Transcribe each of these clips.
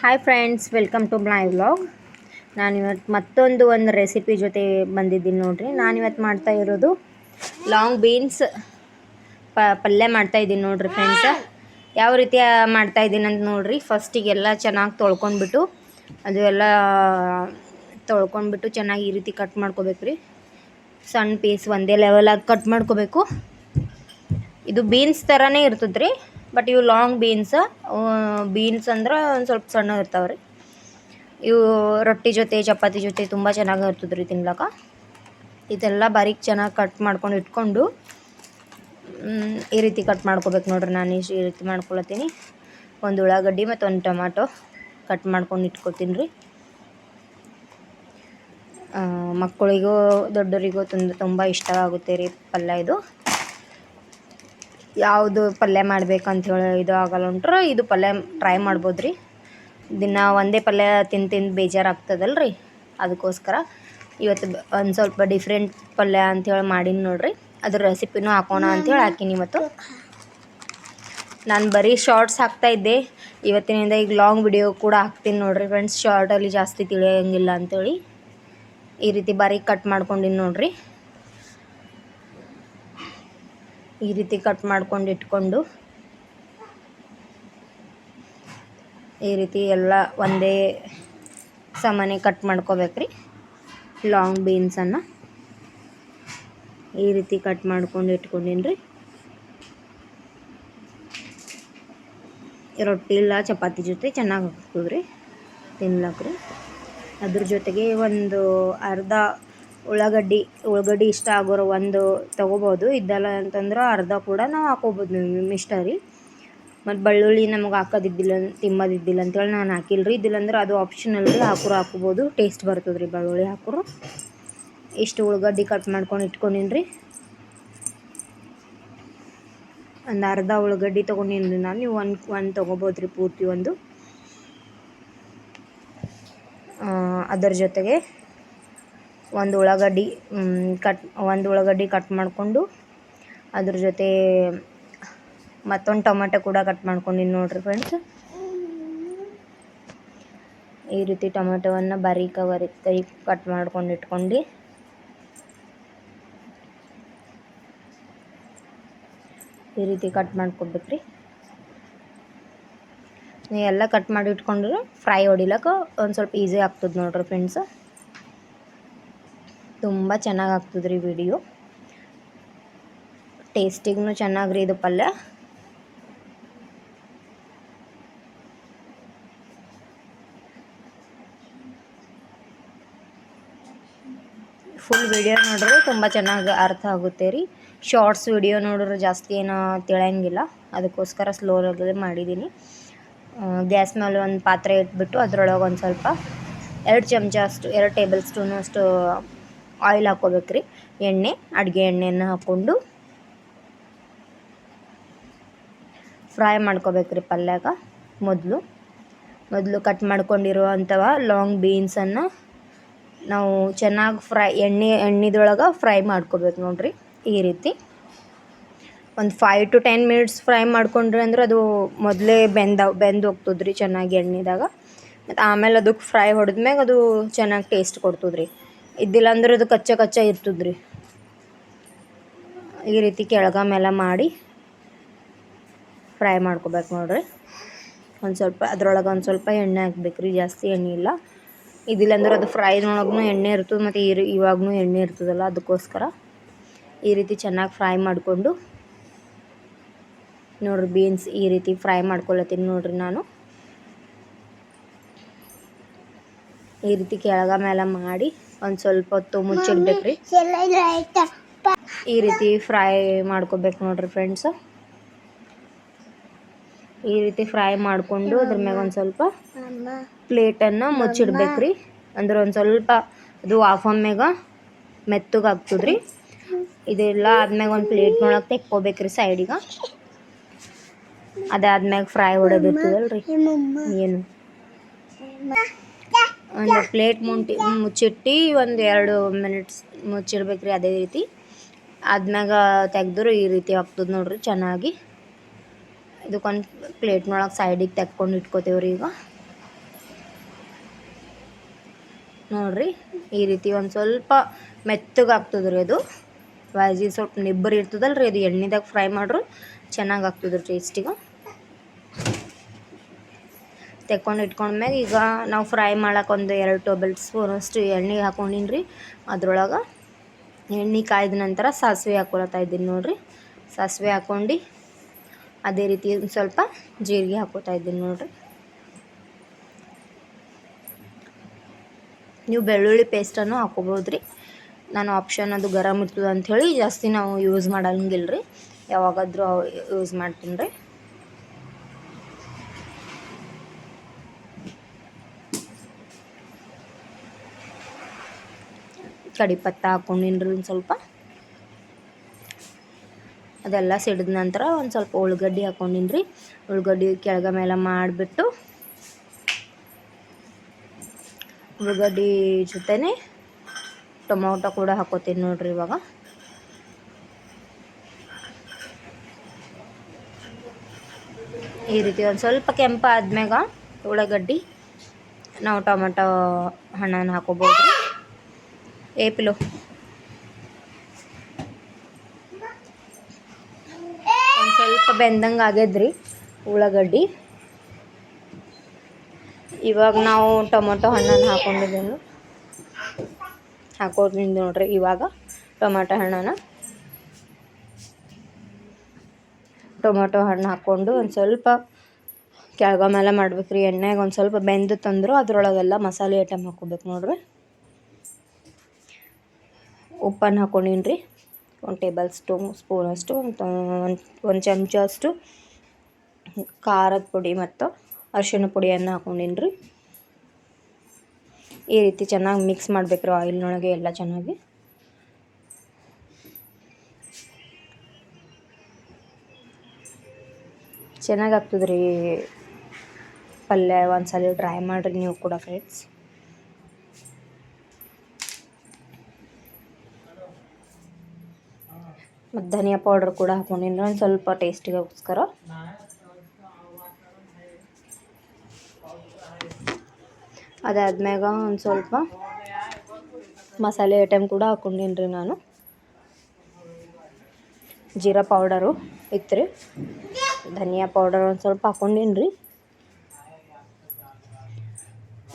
Hi friends welcome to my vlog ನಾನು ಇವತ್ತು ಮತ್ತೊಂದು ಒಂದು ರೆಸಿಪಿ ಜೊತೆ ಬಂದಿದ್ದೀನಿ ನೋಡಿರಿ. ನಾನು ಇವತ್ತು ಮಾಡ್ತಾ ಇರೋದು ಲಾಂಗ್ ಬೀನ್ಸ್ ಪ, ಪಲ್ಯ ಮಾಡ್ತಾ ಇದ್ದೀನಿ ನೋಡಿರಿ ಫ್ರೆಂಡ್ಸ್ ಯಾವ ರೀತಿ ಮಾಡ್ತಾ ಇದ್ದೀನಿ ಅಂತ ನೋಡಿರಿ. ಫಸ್ಟಿಗೆಲ್ಲ ಚೆನ್ನಾಗಿ ತೊಳ್ಕೊಂಡ್ಬಿಟ್ಟು, ಅದು ಎಲ್ಲ ತೊಳ್ಕೊಂಡ್ಬಿಟ್ಟು ಚೆನ್ನಾಗಿ ಈ ರೀತಿ ಕಟ್ ಮಾಡ್ಕೋಬೇಕು ರೀ ಸಣ್ಣ ಪೀಸ್ ಒಂದೇ ಲೆವೆಲಾಗಿ ಕಟ್ ಮಾಡ್ಕೋಬೇಕು. ಇದು ಬೀನ್ಸ್ ಥರನೇ ಇರ್ತದೆ ರೀ ಬಟ್ ಇವು ಲಾಂಗ್ ಬೀನ್ಸ್ ಬೀನ್ಸ್ ಅಂದ್ರೆ ಒಂದು ಸ್ವಲ್ಪ ಸಣ್ಣ ಇರ್ತಾವೆ ರೀ. ಇವು ರೊಟ್ಟಿ ಜೊತೆ, ಚಪಾತಿ ಜೊತೆ ತುಂಬ ಚೆನ್ನಾಗಿ ರೀ ತಿನ್ಲಕ್ಕ. ಇದೆಲ್ಲ ಬಾರೀಕ್ ಚೆನ್ನಾಗಿ ಕಟ್ ಮಾಡ್ಕೊಂಡು ಇಟ್ಕೊಂಡು ಈ ರೀತಿ ಕಟ್ ಮಾಡ್ಕೋಬೇಕು ನೋಡ್ರಿ ನಾನು ಇಷ್ಟು ಈ ರೀತಿ ಮಾಡ್ಕೊಳತ್ತೀನಿ. ಒಂದು ಉಳ್ಳಾಗಡ್ಡಿ ಮತ್ತು ಒಂದು ಟೊಮ್ಯಾಟೊ ಕಟ್ ಮಾಡ್ಕೊಂಡು ಇಟ್ಕೊತೀನಿ ರೀ. ಮಕ್ಕಳಿಗೂ ದೊಡ್ಡವರಿಗೂ ತುಂಬ ತುಂಬ ಇಷ್ಟ ಆಗುತ್ತೆ ರೀ ಪಲ್ಯ ಇದು. ಯಾವುದು ಪಲ್ಯ ಮಾಡ್ಬೇಕಂತ ಹೇಳಿ ಇದು ಆಗಲ್ಲ ಹೊಂಟ್ರೆ ಇದು ಪಲ್ಯ ಟ್ರೈ ಮಾಡ್ಬೋದು ರೀ ದಿನ ಒಂದೇ ಪಲ್ಯ ತಿಂದು ತಿಂದು ಬೇಜಾರಾಗ್ತದಲ್ಲ ರೀ ಅದಕ್ಕೋಸ್ಕರ ಇವತ್ತು ಒಂದು ಸ್ವಲ್ಪ ಡಿಫ್ರೆಂಟ್ ಪಲ್ಯ ಅಂಥೇಳಿ ಮಾಡೀನಿ ನೋಡಿರಿ. ಅದ್ರ ರೆಸಿಪಿನೂ ಹಾಕೋಣ ಅಂಥೇಳಿ ಹಾಕೀನಿ ಇವತ್ತು. ನಾನು ಬರೀ ಶಾರ್ಟ್ಸ್ ಹಾಕ್ತಾಯಿದ್ದೆ ಇವತ್ತಿನಿಂದ ಈಗ ಲಾಂಗ್ ವಿಡಿಯೋ ಕೂಡ ಹಾಕ್ತೀನಿ ನೋಡಿರಿ ಫ್ರೆಂಡ್ಸ್ ಶಾರ್ಟಲ್ಲಿ ಜಾಸ್ತಿ ತಿಳಿಯೋಂಗಿಲ್ಲ ಅಂಥೇಳಿ ಈ ರೀತಿ ಬಾರೀಕ್ ಕಟ್ ಮಾಡ್ಕೊಂಡಿನಿ ನೋಡ್ರಿ. ಈ ರೀತಿ ಕಟ್ ಮಾಡ್ಕೊಂಡು ಇಟ್ಕೊಂಡು ಈ ರೀತಿ ಎಲ್ಲ ಒಂದೇ ಸಮಾನೆ ಕಟ್ ಮಾಡ್ಕೋಬೇಕ್ರಿ ಲಾಂಗ್ ಬೀನ್ಸನ್ನು ಈ ರೀತಿ ಕಟ್ ಮಾಡ್ಕೊಂಡು ಇಟ್ಕೊಂಡಿನ್ರಿ ರೊಟ್ಟಿ ಇಲ್ಲ, ಚಪಾತಿ ಜೊತೆ ಚೆನ್ನಾಗಿ ಆಗ್ತದೆ ರೀ ತಿನ್ಲಕ್ಕೆ ರೀ. ಅದ್ರ ಜೊತೆಗೆ ಒಂದು ಅರ್ಧ ಉಳ್ಳಾಗಡ್ಡಿ ಉಳ್ಳಾಗಡ್ಡಿ ಇಷ್ಟ ಆಗೋರು ಒಂದು ತೊಗೋಬೋದು. ಇದ್ದಲ್ಲ ಅಂತಂದ್ರೆ ಅರ್ಧ ಕೂಡ ನಾವು ಹಾಕೋಬೋದು ನಿಮ್ಮ ಇಷ್ಟ ರೀ. ಮತ್ತು ಬೆಳ್ಳುಳ್ಳಿ ನಮಗೆ ಹಾಕೋದಿದ್ದಿಲ್ಲ ತಿಂಬೋದಿದ್ದಿಲ್ಲ ಅಂತೇಳಿ ನಾನು ಹಾಕಿಲ್ಲ ರೀ ಇದ್ದಿಲ್ಲಂದ್ರೆ ಅದು ಆಪ್ಷನಲ್ ರೀ, ಹಾಕೋರು ಹಾಕೋಬೋದು. ಟೇಸ್ಟ್ ಬರ್ತದೆ ರೀ ಬೆಳ್ಳುಳ್ಳಿ ಹಾಕೋರು. ಇಷ್ಟು ಉಳ್ಳಾಗಡ್ಡಿ ಕಟ್ ಮಾಡ್ಕೊಂಡು ಇಟ್ಕೊಂಡಿನಿ ರೀ. ಒಂದು ಅರ್ಧ ಉಳ್ಳಾಗಡ್ಡಿ ತೊಗೊಂಡಿನಿ ರೀ ನಾನು. ನೀವು ಒಂದು ಒಂದು ತೊಗೋಬೋದು ರೀ ಪೂರ್ತಿ ಒಂದು. ಅದರ ಜೊತೆಗೆ ಒಂದು ಉಳ್ಳಾಗಡ್ಡಿ ಕಟ್, ಒಂದು ಉಳ್ಳಾಗಡ್ಡಿ ಕಟ್ ಮಾಡಿಕೊಂಡು ಅದ್ರ ಜೊತೆ ಮತ್ತೊಂದು ಟೊಮೆಟೊ ಕೂಡ ಕಟ್ ಮಾಡ್ಕೊಂಡಿನಿ ನೋಡ್ರಿ ಫ್ರೆಂಡ್ಸ್ ಈ ರೀತಿ ಟೊಮೆಟೊವನ್ನು ಬಾರೀಕ ಬಾರೀಕಾಗಿ ಕಟ್ ಮಾಡ್ಕೊಂಡು ಇಟ್ಕೊಂಡು ಈ ರೀತಿ ಕಟ್ ಮಾಡ್ಕೊಬೇಕ್ರಿ ಎಲ್ಲ ಕಟ್ ಮಾಡಿ ಇಟ್ಕೊಂಡ್ರೆ ಫ್ರೈ ಹೊಡಿಲಕ್ಕ ಒಂದು ಸ್ವಲ್ಪ ಈಸಿ ಆಗ್ತದೆ ನೋಡ್ರಿ ಫ್ರೆಂಡ್ಸ್ ತುಂಬ ಚೆನ್ನಾಗಿ ರೀ ವಿಡಿಯೋ ಟೇಸ್ಟಿಗೂ ಚೆನ್ನಾಗಿ ರೀ ಇದು ಪಲ್ಯ. ಫುಲ್ ವಿಡಿಯೋ ನೋಡಿದ್ರೆ ತುಂಬ ಚೆನ್ನಾಗಿ ಅರ್ಥ ಆಗುತ್ತೆ ರೀ. ಶಾರ್ಟ್ಸ್ ವಿಡಿಯೋ ನೋಡಿದ್ರೆ ಜಾಸ್ತಿ ಏನು ತಿಳಿಯಂಗಿಲ್ಲ ಅದಕ್ಕೋಸ್ಕರ ಸ್ಲೋ ಮಾಡಿದ್ದೀನಿ. ಗ್ಯಾಸ್ ಮೇಲೆ ಒಂದು ಪಾತ್ರೆ ಇಟ್ಬಿಟ್ಟು ಅದರೊಳಗೆ ಒಂದು ಸ್ವಲ್ಪ, ಎರಡು ಚಮಚ ಅಷ್ಟು, ಎರಡು ಟೇಬಲ್ ಸ್ಪೂನ್ ಅಷ್ಟು ಆಯಿಲ್ ಹಾಕ್ಕೋಬೇಕ್ರಿ ಎಣ್ಣೆ, ಅಡುಗೆ ಎಣ್ಣೆಯನ್ನು ಹಾಕ್ಕೊಂಡು ಫ್ರೈ ಮಾಡ್ಕೋಬೇಕ್ರಿ ಪಲ್ಯಾಗ ಮೊದಲು. ಮೊದಲು ಕಟ್ ಮಾಡ್ಕೊಂಡಿರುವಂಥವ ಲಾಂಗ್ ಬೀನ್ಸನ್ನು ನಾವು ಚೆನ್ನಾಗಿ ಫ್ರೈ ಎಣ್ಣೆ, ಎಣ್ಣೆದೊಳಗೆ ಫ್ರೈ ಮಾಡ್ಕೋಬೇಕು ನೋಡ್ರಿ ಈ ರೀತಿ. ಒಂದು five to ten minutes fry ಮಾಡ್ಕೊಂಡ್ರಿ ಅಂದ್ರೆ ಅದು ಮೊದಲೇ ಬೆಂದ ಬೆಂದು ಹೋಗ್ತದ್ರಿ ರೀ ಚೆನ್ನಾಗಿ ಎಣ್ಣೆದಾಗ. ಮತ್ತು ಆಮೇಲೆ ಅದಕ್ಕೆ ಫ್ರೈ ಹೊಡೆದ್ಮ್ಯಾಗ ಅದು ಚೆನ್ನಾಗಿ ಟೇಸ್ಟ್ ಕೊಡ್ತದೆ ರೀ ಇದ್ದಿಲ್ಲ ಅಂದ್ರೆ ಅದು ಕಚ್ಚ ಕಚ್ಚ ಇರ್ತದ್ರಿ. ಈ ರೀತಿ ಕೆಳಗ ಮೇಲೆ ಮಾಡಿ ಫ್ರೈ ಮಾಡ್ಕೋಬೇಕು ನೋಡ್ರಿ. ಒಂದು ಸ್ವಲ್ಪ ಅದ್ರೊಳಗೆ ಒಂದು ಸ್ವಲ್ಪ ಎಣ್ಣೆ ಹಾಕ್ಬೇಕು ರೀ ಜಾಸ್ತಿ ಎಣ್ಣೆ ಇಲ್ಲ. ಇದಿಲ್ಲ ಅಂದ್ರೆ ಅದು ಫ್ರೈನೊಳಗೂ ಎಣ್ಣೆ ಇರ್ತದೆ ಮತ್ತು ಈ ಇವಾಗೂ ಎಣ್ಣೆ ಇರ್ತದಲ್ಲ, ಅದಕ್ಕೋಸ್ಕರ ಈ ರೀತಿ ಚೆನ್ನಾಗಿ ಫ್ರೈ ಮಾಡಿಕೊಂಡು ನೋಡ್ರಿ ಬೀನ್ಸ್ ಈ ರೀತಿ ಫ್ರೈ ಮಾಡ್ಕೊಳತ್ತೀನಿ ನೋಡ್ರಿ ನಾನು. ಈ ರೀತಿ ಕೆಳಗ ಮೇಲೆ ಮಾಡಿ ಒಂದು ಸ್ವಲ್ಪ ಹೊತ್ತು ಮುಚ್ಚಿಡ್ಬೇಕು ರೀ ಈ ರೀತಿ ಫ್ರೈ ಮಾಡ್ಕೋಬೇಕು ನೋಡ್ರಿ ಫ್ರೆಂಡ್ಸ್. ಈ ರೀತಿ ಫ್ರೈ ಮಾಡಿಕೊಂಡು ಅದ್ರ ಮ್ಯಾಗ ಒಂದು ಸ್ವಲ್ಪ ಪ್ಲೇಟನ್ನು ಮುಚ್ಚಿಡ್ಬೇಕು ರೀ ಅಂದ್ರೆ ಒಂದು ಸ್ವಲ್ಪ ಅದು ಆಫ್ ಮ್ಯಾಗ ಮೆತ್ತಗೆ ಆಗ್ತದ್ರಿ. ಇದೆಲ್ಲ ಆದ್ಮ್ಯಾಗ ಒಂದು ಪ್ಲೇಟ್ ತೆಕ್ಕೋಬೇಕು ತೆಕ್ಕೋಬೇಕ್ರಿ ಸೈಡಿಗೆ ಅದಾದ್ಮ್ಯಾಗ ಫ್ರೈ ಹೊಡೋದಿರ್ತದಲ್ರಿ. ಏನು? ಒಂದು ಪ್ಲೇಟ್ ಮುಂಟಿ ಮುಚ್ಚಿಟ್ಟು ಒಂದು ಎರಡು ಮಿನಿಟ್ಸ್ ಮುಚ್ಚಿರ್ಬೇಕು ರೀ ಅದೇ ರೀತಿ. ಆದ್ಮ್ಯಾಗ ತೆಗೆದ್ರು ಈ ರೀತಿ ಆಗ್ತದೆ ನೋಡ್ರಿ ಚೆನ್ನಾಗಿ. ಇದಕ್ಕೊಂದು ಪ್ಲೇಟ್ನೊಳಗೆ ಸೈಡಿಗೆ ತೆಕ್ಕೊಂಡು ಇಟ್ಕೋತೇವೆ ರೀ ಈಗ. ನೋಡ್ರಿ ಈ ರೀತಿ ಒಂದು ಸ್ವಲ್ಪ ಮೆತ್ತಗೆ ಆಗ್ತದೆ ಅದು. ವಾಜಿ ಸ್ವಲ್ಪ ನಿಬ್ಬರಿ ಇರ್ತದಲ್ಲ ರೀ ಅದು ಎಣ್ಣೆದಾಗ ಫ್ರೈ ಮಾಡ್ರು ಚೆನ್ನಾಗಿ ಆಗ್ತದೆ ಟೇಸ್ಟಿಗೆ ತೆಕ್ಕೊಂಡು ಇಟ್ಕೊಂಡ್ಮ್ಯಾಗ ಈಗ ನಾವು ಫ್ರೈ ಮಾಡಕ್ಕೆ ಒಂದು ಎರಡು ಟೇಬಲ್ ಸ್ಪೂನ್ ಅಷ್ಟು ಎಣ್ಣೆ ಹಾಕೊಂಡಿನಿ ರೀ ಅದ್ರೊಳಗೆ ಎಣ್ಣೆ ಕಾಯ್ದ ನಂತರ ಸಾಸಿವೆ ಹಾಕೊಳತ್ತಾ ಇದ್ದೀನಿ ನೋಡಿರಿ. ಸಾಸಿವೆ ಹಾಕ್ಕೊಂಡು ಅದೇ ರೀತಿ ಸ್ವಲ್ಪ ಜೀರಿಗೆ ಹಾಕೋತಾ ಇದ್ದೀನಿ ನೋಡಿರಿ. ನೀವು ಬೆಳ್ಳುಳ್ಳಿ ಪೇಸ್ಟನ್ನು ಹಾಕೋಬೋದು ರೀ ನಾನು ಆಪ್ಷನ್ ಅದು ಗರಮ್ ಇರ್ತದೆ ಅಂಥೇಳಿ ಜಾಸ್ತಿ ನಾವು ಯೂಸ್ ಮಾಡಂಗಿಲ್ಲ ರೀ ಯಾವಾಗಾದರೂ ಯೂಸ್ ಮಾಡ್ತೀನಿ ರೀ. ಕಡಿಪತ್ತ ಹಾಕೊಂಡಿನ್ರಿ ಒಂದು ಸ್ವಲ್ಪ. ಅದೆಲ್ಲ ಸಿಡಿದ ನಂತರ ಒಂದು ಸ್ವಲ್ಪ ಉಳ್ಳಾಗಡ್ಡಿ ಹಾಕೊಂಡಿನ್ರಿ. ಉಳ್ಳಗಡ್ಡಿ ಕೆಳಗ ಮೇಲೆ ಮಾಡಿಬಿಟ್ಟು ಉಳ್ಳಾಗಡ್ಡಿ ಜೊತೆನೆ ಟೊಮೊಟೊ ಕೂಡ ಹಾಕೋತೀನಿ ನೋಡ್ರಿ ಇವಾಗ. ಈ ರೀತಿ ಒಂದು ಸ್ವಲ್ಪ ಕೆಂಪು ಉಳ್ಳಾಗಡ್ಡಿ, ನಾವು ಟೊಮೊಟೊ ಹಣ್ಣನ್ನು ಹಾಕೋಬೋದು ಏಪಿಲು ಒಂದು ಸ್ವಲ್ಪ ಬೆಂದಂಗೆ ಆಗ್ಯದ್ರಿ ಉಳ್ಳಾಗಡ್ಡಿ. ಇವಾಗ ನಾವು ಟೊಮೊಟೊ ಹಣ್ಣನ್ನು ಹಾಕೊಂಡಿದ್ದೇನು ಹಾಕೋದ್ರಿಂದ ನೋಡ್ರಿ, ಇವಾಗ ಟೊಮೊಟೊ ಹಣ್ಣನ್ನು ಟೊಮೊಟೊ ಹಣ್ಣು ಹಾಕ್ಕೊಂಡು ಒಂದು ಸ್ವಲ್ಪ ಕೆಳಗ ಮೇಲೆ ಮಾಡ್ಬೇಕು ರೀ ಎಣ್ಣೆಗೆ ಒಂದು ಸ್ವಲ್ಪ ಬೆಂದು ತಂದ್ರು ಅದ್ರೊಳಗೆಲ್ಲ ಮಸಾಲೆ ಐಟಮ್ ಹಾಕ್ಕೋಬೇಕು ನೋಡ್ರಿ. ಉಪ್ಪನ್ನು ಹಾಕೊಂಡಿನ್ರಿ ಒಂದು ಟೇಬಲ್ ಸ್ಪೂನ್ ಅಷ್ಟು, ಒಂದು ಒಂದು ಚಮಚ ಅಷ್ಟು ಖಾರದ ಪುಡಿ ಮತ್ತು ಅರಿಶಿಣ ಪುಡಿಯನ್ನು ಹಾಕೊಂಡಿನ್ರಿ ಈ ರೀತಿ ಚೆನ್ನಾಗಿ ಮಿಕ್ಸ್ ಮಾಡ್ಬೇಕು ರೀ ಆಯಿಲ್ನೊಳಗೆ ಎಲ್ಲ ಚೆನ್ನಾಗಿ. ಚೆನ್ನಾಗಿ ಆಗ್ತದೆ ರೀ. ಪಲ್ಯ ಒಂದ್ಸಲ ಟ್ರೈ ಮಾಡಿರಿ ನೀವು ಕೂಡ ಫ್ರೆಂಡ್ಸ್ ಮತ್ತು ಧನಿಯಾ ಪೌಡ್ರ್ ಕೂಡ ಹಾಕೊಂಡಿನಿ ಒಂದು ಸ್ವಲ್ಪ ಟೇಸ್ಟಿಗೋಸ್ಕರ ಅದಾದ್ಮ್ಯಾಗ ಒಂದು ಸ್ವಲ್ಪ ಮಸಾಲೆ ಐಟಮ್ ಕೂಡ ಹಾಕೊಂಡಿನಿ ರೀ ನಾನು. ಜೀರಾ ಪೌಡರು ಇತ್ತು ರೀ ಧನಿಯಾ ಪೌಡರ್ ಒಂದು ಸ್ವಲ್ಪ ಹಾಕೊಂಡಿನಿ ರೀ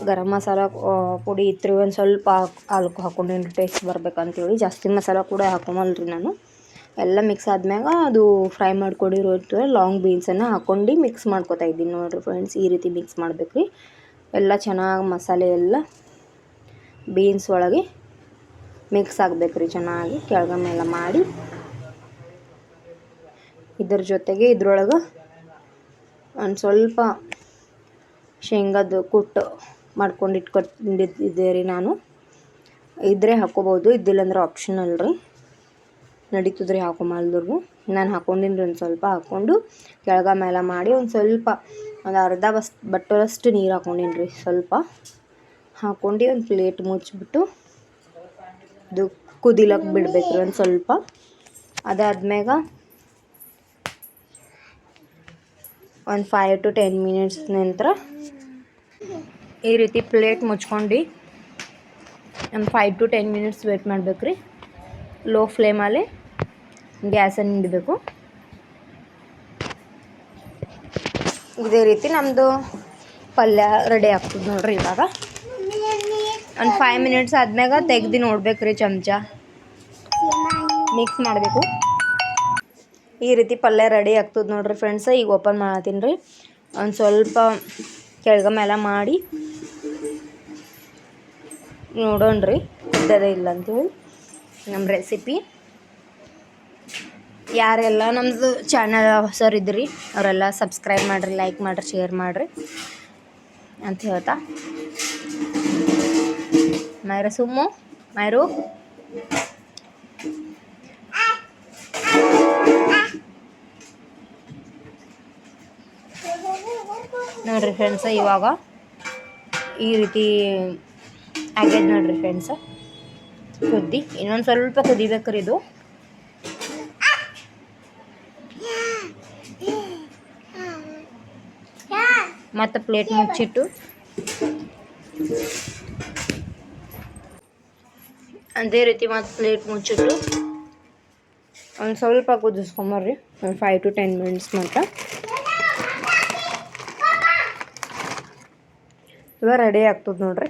ಗರಂ ಮಸಾಲ ಪುಡಿ ಇತ್ತು ರೀ ಒಂದು ಸ್ವಲ್ಪ ಹಾಲು ಹಾಕೊಂಡಿನಿ ರೀ ಟೇಸ್ಟ್ ಬರ್ಬೇಕಂತೇಳಿ. ಜಾಸ್ತಿ ಮಸಾಲ ಕೂಡ ಹಾಕೊಂಬಲ್ಲ ರೀ ನಾನು. ಎಲ್ಲ ಮಿಕ್ಸ್ ಆದ್ಮ್ಯಾಗ ಅದು ಫ್ರೈ ಮಾಡ್ಕೊಂಡಿರೋ ಲಾಂಗ್ ಬೀನ್ಸನ್ನು ಹಾಕ್ಕೊಂಡು ಮಿಕ್ಸ್ ಮಾಡ್ಕೊತಾ ಇದ್ದೀನಿ ನೋಡಿರಿ ಫ್ರೆಂಡ್ಸ್ ಈ ರೀತಿ ಮಿಕ್ಸ್ ಮಾಡಬೇಕು ರೀ. ಎಲ್ಲ ಚೆನ್ನಾಗಿ ಮಸಾಲೆ ಎಲ್ಲ ಬೀನ್ಸ್ ಒಳಗೆ ಮಿಕ್ಸ್ ಆಗಬೇಕು ರೀ ಚೆನ್ನಾಗಿ ಕೆಳಗ ಮೇಲೆ ಮಾಡಿ. ಇದ್ರ ಜೊತೆಗೆ ಇದ್ರೊಳಗೆ ಒಂದು ಸ್ವಲ್ಪ ಶೇಂಗಾದ ಕುಟ್ಟು ಮಾಡ್ಕೊಂಡು ಇಟ್ಕೊಂಡಿದ್ದೆ ರೀ ನಾನು. ಇದ್ರೆ ಹಾಕ್ಕೋಬೋದು ಇದ್ದಿಲ್ಲಂದ್ರೆ ಆಪ್ಷನಲ್ ರೀ. ನಡೀತದ್ರಿ ಹಾಕೊಂಬಲ್ದ್ರಿಗೂ ನಾನು ಹಾಕೊಂಡಿನಿ ರೀ ಒಂದು ಸ್ವಲ್ಪ ಹಾಕ್ಕೊಂಡು ಕೆಳಗ ಮೇಲೆ ಮಾಡಿ ಒಂದು ಸ್ವಲ್ಪ ಒಂದು ಅರ್ಧ ಬಸ್ ಬಟ್ಟಲಷ್ಟು ನೀರು ಹಾಕ್ಕೊಂಡೀನಿ ರೀ ಸ್ವಲ್ಪ. ಹಾಕ್ಕೊಂಡು ಒಂದು ಪ್ಲೇಟ್ ಮುಚ್ಚಿಬಿಟ್ಟು ಇದು ಕುದಿಲಕ್ಕೆ ಬಿಡ್ಬೇಕು ಒಂದು ಸ್ವಲ್ಪ. ಅದಾದ್ಮ್ಯಾಗ ಒಂದು ಫೈವ್ ಟು ಟೆನ್ ಮಿನಿಟ್ಸ್ ನಂತರ ಈ ರೀತಿ ಪ್ಲೇಟ್ ಮುಚ್ಕೊಂಡು ಒಂದು five to ten minutes wait ಮಾಡ್ಬೇಕು ರೀ ಲೋ ಫ್ಲೇಮಲ್ಲಿ ಗ್ಯಾಸನ್ನು ಹಿಡಬೇಕು ಇದೇ ರೀತಿ ನಮ್ಮದು ಪಲ್ಯ ರೆಡಿ ಆಗ್ತದೆ ನೋಡ್ರಿ ಇವಾಗ. ಒಂದು ಫೈವ್ ಮಿನಿಟ್ಸ್ ಆದ್ಮ್ಯಾಗ ತೆಗ್ದು ನೋಡ್ಬೇಕು ರೀ ಚಮಚ. ಮಿಕ್ಸ್ ಮಾಡಬೇಕು. ಈ ರೀತಿ ಪಲ್ಯ ರೆಡಿ ಆಗ್ತದೆ ನೋಡ್ರಿ ಫ್ರೆಂಡ್ಸ್ ಈಗ ಓಪನ್ ಮಾಡತ್ತೀನಿ ರೀ. ಒಂದು ಸ್ವಲ್ಪ ಕೆಳಗ ಮೇಲೆ ಮಾಡಿ ನೋಡೋಣ ರೀ ಇಲ್ಲ ಅಂತೇಳಿ. ನಮ್ಮ ರೆಸಿಪಿ ಯಾರೆಲ್ಲ ನಮ್ಮದು ಚಾನಲ್ ಹೊಸರು ಇದ್ರಿ, ಅವರೆಲ್ಲ ಸಬ್ಸ್ಕ್ರೈಬ್ ಮಾಡಿರಿ ಲೈಕ್ ಮಾಡಿರಿ ಶೇರ್ ಮಾಡಿರಿ ಅಂತ ಹೇಳ್ತಾ. ಮೈರ ಸುಮ್ಮು, ಮೈರು. ನೋಡ್ರಿ ಫ್ರೆಂಡ್ಸ ಇವಾಗ ಈ ರೀತಿ ಆಗ್ಯದ ನೋಡ್ರಿ ಫ್ರೆಂಡ್ಸ ಕುದ್ದಿ, ಇನ್ನೊಂದು ಸ್ವಲ್ಪ ಕುದಿಬೇಕ್ರಿ ಇದು. ಮತ್ತು ಪ್ಲೇಟ್ ಮುಚ್ಚಿಟ್ಟು. ಅದೇ ರೀತಿ ಮತ್ತು ಪ್ಲೇಟ್ ಮುಚ್ಚಿಟ್ಟು ಒಂದು ಸ್ವಲ್ಪ ಕುದಿಸ್ಕೊಂಬರ್ರಿ, ಒಂದು ಫೈವ್ ಟು ಟೆನ್ ಮಿನಿಟ್ಸ್ ಮಾತ್ರ ಇವಾಗ ರೆಡಿ ಆಗ್ತದೆ ನೋಡ್ರಿ.